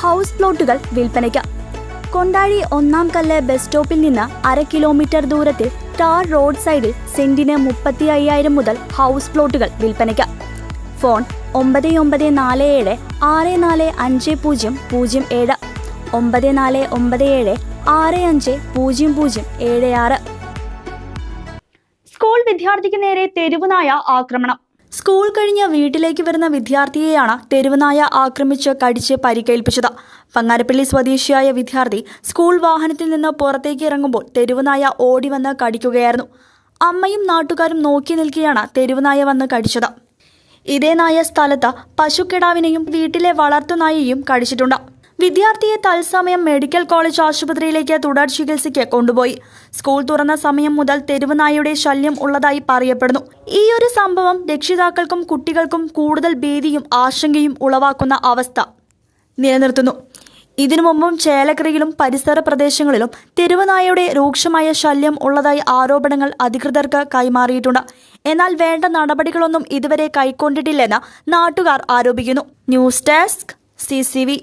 House പ്ലോട്ടുകൾ വിൽപ്പനയ്ക്ക്. കൊണ്ടാഴി ഒന്നാം കല്ല് ബസ് സ്റ്റോപ്പിൽ നിന്ന് അര കിലോമീറ്റർ ദൂരത്തിൽ ടാർ റോഡ് സൈഡിൽ സെന്റിന് മുപ്പത്തി അയ്യായിരം മുതൽ ഹൗസ് പ്ലോട്ടുകൾ വിൽപ്പനയ്ക്ക്. ഫോൺ ഒമ്പത് ഒമ്പത് നാല് ഏഴ് ആറ് നാല് അഞ്ച് പൂജ്യം പൂജ്യം ഏഴ്. ഒമ്പത് നാല് ഒമ്പത് ഏഴ് ആറ് അഞ്ച് പൂജ്യം പൂജ്യം ഏഴ് ആറ്. സ്കൂൾ വിദ്യാർത്ഥിക്ക് നേരെ തെരുവുനായ ആക്രമണം. സ്കൂൾ കഴിഞ്ഞ് വീട്ടിലേക്ക് വരുന്ന വിദ്യാർത്ഥിയെയാണ് തെരുവുനായ ആക്രമിച്ച് കടിച്ച് പരിക്കേൽപ്പിച്ചത്. പങ്ങാരപ്പള്ളി സ്വദേശിയായ വിദ്യാർത്ഥി സ്കൂൾ വാഹനത്തിൽ നിന്ന് പുറത്തേക്ക് ഇറങ്ങുമ്പോൾ തെരുവുനായ ഓടി വന്ന് കടിക്കുകയായിരുന്നു. അമ്മയും നാട്ടുകാരും നോക്കി നിൽക്കെയാണ് തെരുവുനായ വന്ന് കടിച്ചത്. ഇതേ നായ സ്ഥലത്ത് പശുക്കിടാവിനെയും വീട്ടിലെ വളർത്തുനായയെയും കടിച്ചിട്ടുണ്ട്. വിദ്യാർത്ഥിയെ തത്സമയം മെഡിക്കൽ കോളേജ് ആശുപത്രിയിലേക്ക് തുടർ ചികിത്സയ്ക്ക് കൊണ്ടുപോയി. സ്കൂൾ തുറന്ന സമയം മുതൽ തെരുവുനായയുടെ ശല്യം ഉള്ളതായി പറയപ്പെടുന്നു. ഈ ഒരു സംഭവം രക്ഷിതാക്കൾക്കും കുട്ടികൾക്കും കൂടുതൽ ഭീതിയും ആശങ്കയും ഉളവാക്കുന്ന അവസ്ഥ നിലനിർത്തുന്നു. ഇതിനു മുമ്പും ചേലക്കരയിലും പരിസര പ്രദേശങ്ങളിലും തെരുവുനായയുടെ രൂക്ഷമായ ശല്യം ഉള്ളതായി ആരോപണങ്ങൾ അധികൃതർക്ക് കൈമാറിയിട്ടുണ്ട്. എന്നാൽ വേണ്ട നടപടികളൊന്നും ഇതുവരെ കൈക്കൊണ്ടിട്ടില്ലെന്ന് നാട്ടുകാർ ആരോപിക്കുന്നു. News desk C